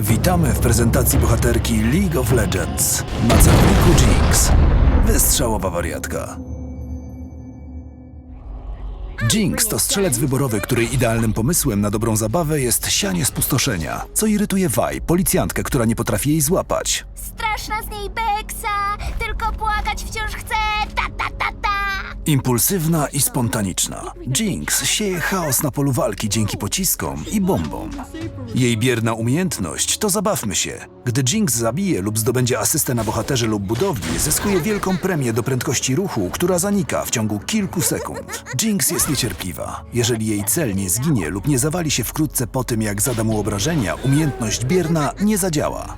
Witamy w prezentacji bohaterki League of Legends. Na celowniku Jinx. Wystrzałowa wariatka. Jinx to strzelec wyborowy, której idealnym pomysłem na dobrą zabawę jest sianie spustoszenia, co irytuje Vi, policjantkę, która nie potrafi jej złapać. Straszna z niej beksa, tylko płakać wciąż chce. Impulsywna i spontaniczna, Jinx sieje chaos na polu walki dzięki pociskom i bombom. Jej bierna umiejętność to zabawmy się. Gdy Jinx zabije lub zdobędzie asystę na bohaterze lub budowli, zyskuje wielką premię do prędkości ruchu, która zanika w ciągu kilku sekund. Jinx jest niecierpliwa. Jeżeli jej cel nie zginie lub nie zawali się wkrótce po tym, jak zada mu obrażenia, umiejętność bierna nie zadziała.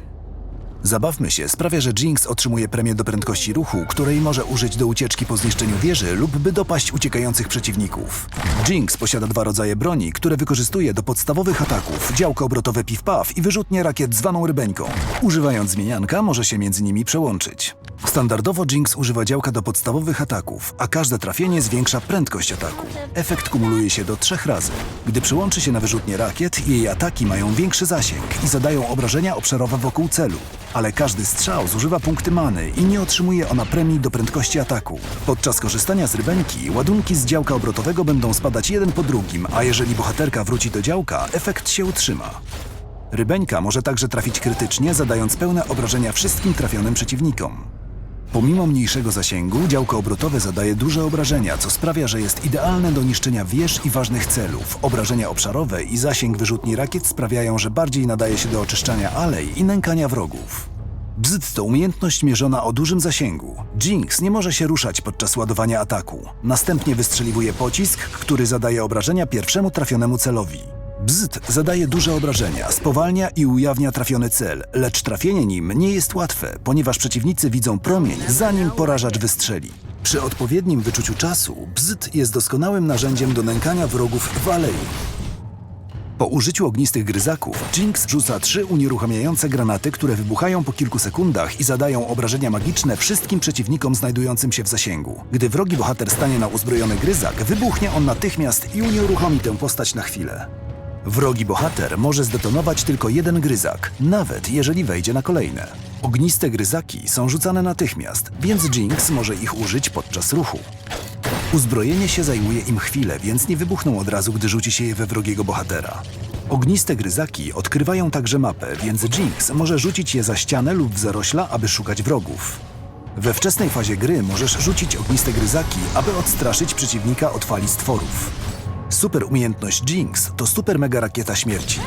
Zabawmy się sprawia, że Jinx otrzymuje premię do prędkości ruchu, której może użyć do ucieczki po zniszczeniu wieży lub by dopaść uciekających przeciwników. Jinx posiada dwa rodzaje broni, które wykorzystuje do podstawowych ataków, działko obrotowe piw-paw i wyrzutnie rakiet zwaną rybeńką. Używając zmienianka może się między nimi przełączyć. Standardowo Jinx używa działka do podstawowych ataków, a każde trafienie zwiększa prędkość ataku. Efekt kumuluje się do trzech razy. Gdy przyłączy się na wyrzutnie rakiet, jej ataki mają większy zasięg i zadają obrażenia obszarowe wokół celu. Ale każdy strzał zużywa punkty many i nie otrzymuje ona premii do prędkości ataku. Podczas korzystania z rybenki, ładunki z działka obrotowego będą spadać jeden po drugim, a jeżeli bohaterka wróci do działka, efekt się utrzyma. Rybeńka może także trafić krytycznie, zadając pełne obrażenia wszystkim trafionym przeciwnikom. Pomimo mniejszego zasięgu, działko obrotowe zadaje duże obrażenia, co sprawia, że jest idealne do niszczenia wież i ważnych celów. Obrażenia obszarowe i zasięg wyrzutni rakiet sprawiają, że bardziej nadaje się do oczyszczania alej i nękania wrogów. Bzyt to umiejętność mierzona o dużym zasięgu. Jinx nie może się ruszać podczas ładowania ataku. Następnie wystrzeliwuje pocisk, który zadaje obrażenia pierwszemu trafionemu celowi. Bzyt zadaje duże obrażenia, spowalnia i ujawnia trafiony cel, lecz trafienie nim nie jest łatwe, ponieważ przeciwnicy widzą promień, zanim porażacz wystrzeli. Przy odpowiednim wyczuciu czasu, bzyt jest doskonałym narzędziem do nękania wrogów w alei. Po użyciu ognistych gryzaków, Jinx rzuca trzy unieruchamiające granaty, które wybuchają po kilku sekundach i zadają obrażenia magiczne wszystkim przeciwnikom znajdującym się w zasięgu. Gdy wrogi bohater stanie na uzbrojony gryzak, wybuchnie on natychmiast i unieruchomi tę postać na chwilę. Wrogi bohater może zdetonować tylko jeden gryzak, nawet jeżeli wejdzie na kolejne. Ogniste gryzaki są rzucane natychmiast, więc Jinx może ich użyć podczas ruchu. Uzbrojenie się zajmuje im chwilę, więc nie wybuchną od razu, gdy rzuci się je we wrogiego bohatera. Ogniste gryzaki odkrywają także mapę, więc Jinx może rzucić je za ścianę lub w zarośla, aby szukać wrogów. We wczesnej fazie gry możesz rzucić ogniste gryzaki, aby odstraszyć przeciwnika od fali stworów. Super umiejętność Jinx to super mega rakieta śmierci.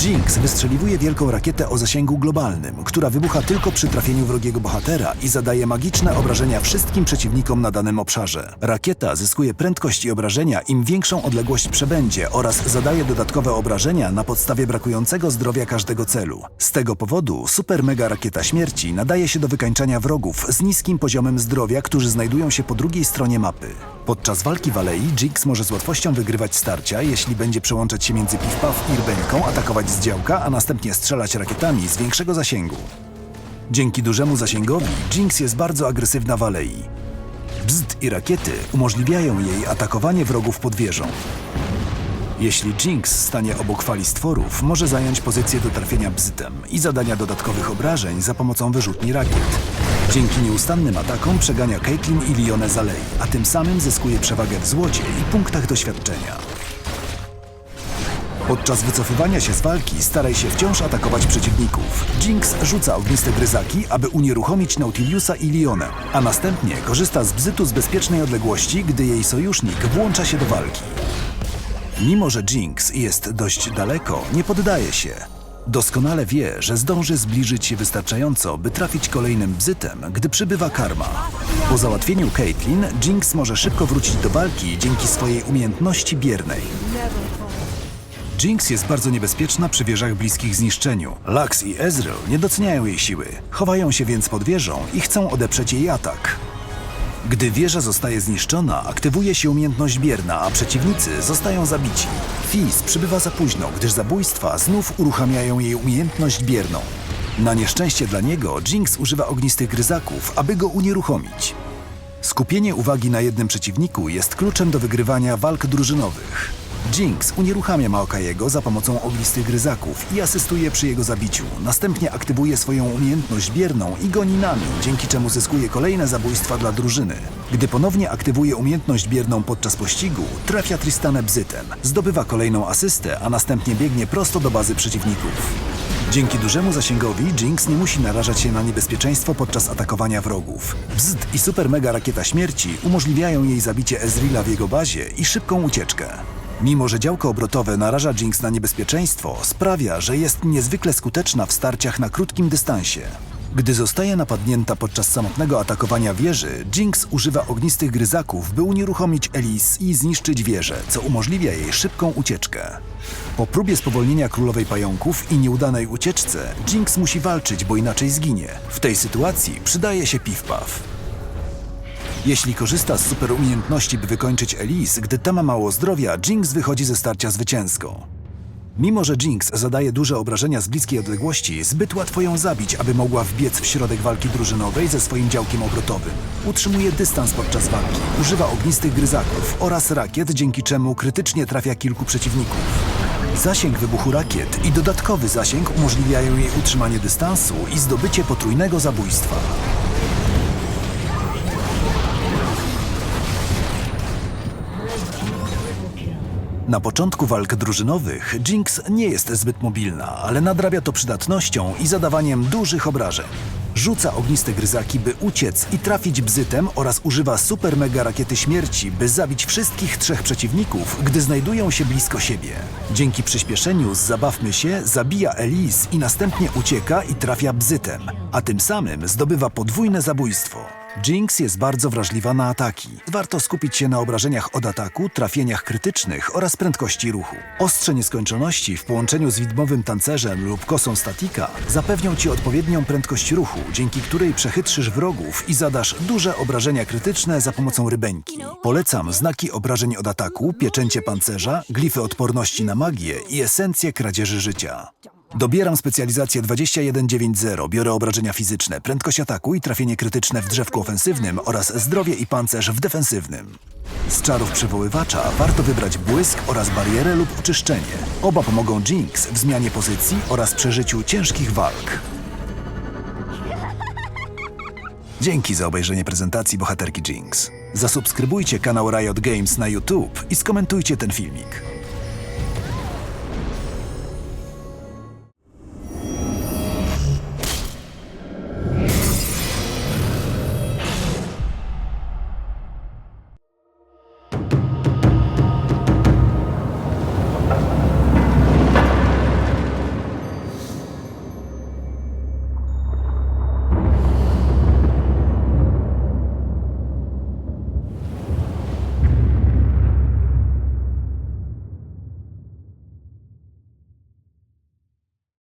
Jinx wystrzeliwuje wielką rakietę o zasięgu globalnym, która wybucha tylko przy trafieniu wrogiego bohatera i zadaje magiczne obrażenia wszystkim przeciwnikom na danym obszarze. Rakieta zyskuje prędkość i obrażenia im większą odległość przebędzie oraz zadaje dodatkowe obrażenia na podstawie brakującego zdrowia każdego celu. Z tego powodu super mega rakieta śmierci nadaje się do wykańczania wrogów z niskim poziomem zdrowia, którzy znajdują się po drugiej stronie mapy. Podczas walki w alei Jinx może z łatwością wygrywać starcia, jeśli będzie przełączać się między piw-paw i rbeńką, atakować z działka, a następnie strzelać rakietami z większego zasięgu. Dzięki dużemu zasięgowi Jinx jest bardzo agresywna w alei. Bzd i rakiety umożliwiają jej atakowanie wrogów pod wieżą. Jeśli Jinx stanie obok fali stworów, może zająć pozycję do trafienia bzytem i zadania dodatkowych obrażeń za pomocą wyrzutni rakiet. Dzięki nieustannym atakom przegania Caitlyn i Lionę z alei, a tym samym zyskuje przewagę w złocie i punktach doświadczenia. Podczas wycofywania się z walki staraj się wciąż atakować przeciwników. Jinx rzuca ogniste gryzaki, aby unieruchomić Nautiliusa i Lionę, a następnie korzysta z bzytu z bezpiecznej odległości, gdy jej sojusznik włącza się do walki. Mimo, że Jinx jest dość daleko, nie poddaje się. Doskonale wie, że zdąży zbliżyć się wystarczająco, by trafić kolejnym bzytem, gdy przybywa karma. Po załatwieniu Caitlyn, Jinx może szybko wrócić do walki dzięki swojej umiejętności biernej. Jinx jest bardzo niebezpieczna przy wieżach bliskich zniszczeniu. Lux i Ezreal nie doceniają jej siły, chowają się więc pod wieżą i chcą odeprzeć jej atak. Gdy wieża zostaje zniszczona, aktywuje się umiejętność bierna, a przeciwnicy zostają zabici. Fizz przybywa za późno, gdyż zabójstwa znów uruchamiają jej umiejętność bierną. Na nieszczęście dla niego, Jinx używa ognistych gryzaków, aby go unieruchomić. Skupienie uwagi na jednym przeciwniku jest kluczem do wygrywania walk drużynowych. Jinx unieruchamia Maokaiego za pomocą ognistych gryzaków i asystuje przy jego zabiciu. Następnie aktywuje swoją umiejętność bierną i goni nami, dzięki czemu zyskuje kolejne zabójstwa dla drużyny. Gdy ponownie aktywuje umiejętność bierną podczas pościgu, trafia Tristanę bzytem, zdobywa kolejną asystę, a następnie biegnie prosto do bazy przeciwników. Dzięki dużemu zasięgowi Jinx nie musi narażać się na niebezpieczeństwo podczas atakowania wrogów. Bzd i super mega rakieta śmierci umożliwiają jej zabicie Ezreala w jego bazie i szybką ucieczkę. Mimo, że działko obrotowe naraża Jinx na niebezpieczeństwo, sprawia, że jest niezwykle skuteczna w starciach na krótkim dystansie. Gdy zostaje napadnięta podczas samotnego atakowania wieży, Jinx używa ognistych gryzaków, by unieruchomić Elise i zniszczyć wieżę, co umożliwia jej szybką ucieczkę. Po próbie spowolnienia królowej pająków i nieudanej ucieczce, Jinx musi walczyć, bo inaczej zginie. W tej sytuacji przydaje się Piw-Paw. Jeśli korzysta z super umiejętności, by wykończyć Elise, gdy ta ma mało zdrowia, Jinx wychodzi ze starcia zwycięsko. Mimo, że Jinx zadaje duże obrażenia z bliskiej odległości, zbyt łatwo ją zabić, aby mogła wbiec w środek walki drużynowej ze swoim działkiem obrotowym. Utrzymuje dystans podczas walki, używa ognistych gryzaków oraz rakiet, dzięki czemu krytycznie trafia kilku przeciwników. Zasięg wybuchu rakiet i dodatkowy zasięg umożliwiają jej utrzymanie dystansu i zdobycie potrójnego zabójstwa. Na początku walk drużynowych Jinx nie jest zbyt mobilna, ale nadrabia to przydatnością i zadawaniem dużych obrażeń. Rzuca ogniste gryzaki, by uciec i trafić bzytem oraz używa super mega rakiety śmierci, by zabić wszystkich trzech przeciwników, gdy znajdują się blisko siebie. Dzięki przyspieszeniu z Zabawmy się zabija Elise i następnie ucieka i trafia bzytem, a tym samym zdobywa podwójne zabójstwo. Jinx jest bardzo wrażliwa na ataki. Warto skupić się na obrażeniach od ataku, trafieniach krytycznych oraz prędkości ruchu. Ostrze nieskończoności w połączeniu z widmowym tancerzem lub kosą statika zapewnią ci odpowiednią prędkość ruchu, dzięki której przechytrzysz wrogów i zadasz duże obrażenia krytyczne za pomocą rybeńki. Polecam znaki obrażeń od ataku, pieczęcie pancerza, glify odporności na magię i esencję kradzieży życia. Dobieram specjalizację 2190, biorę obrażenia fizyczne, prędkość ataku i trafienie krytyczne w drzewku ofensywnym oraz zdrowie i pancerz w defensywnym. Z czarów przywoływacza warto wybrać błysk oraz barierę lub oczyszczenie. Oba pomogą Jinx w zmianie pozycji oraz przeżyciu ciężkich walk. Dzięki za obejrzenie prezentacji bohaterki Jinx. Zasubskrybujcie kanał Riot Games na YouTube i skomentujcie ten filmik.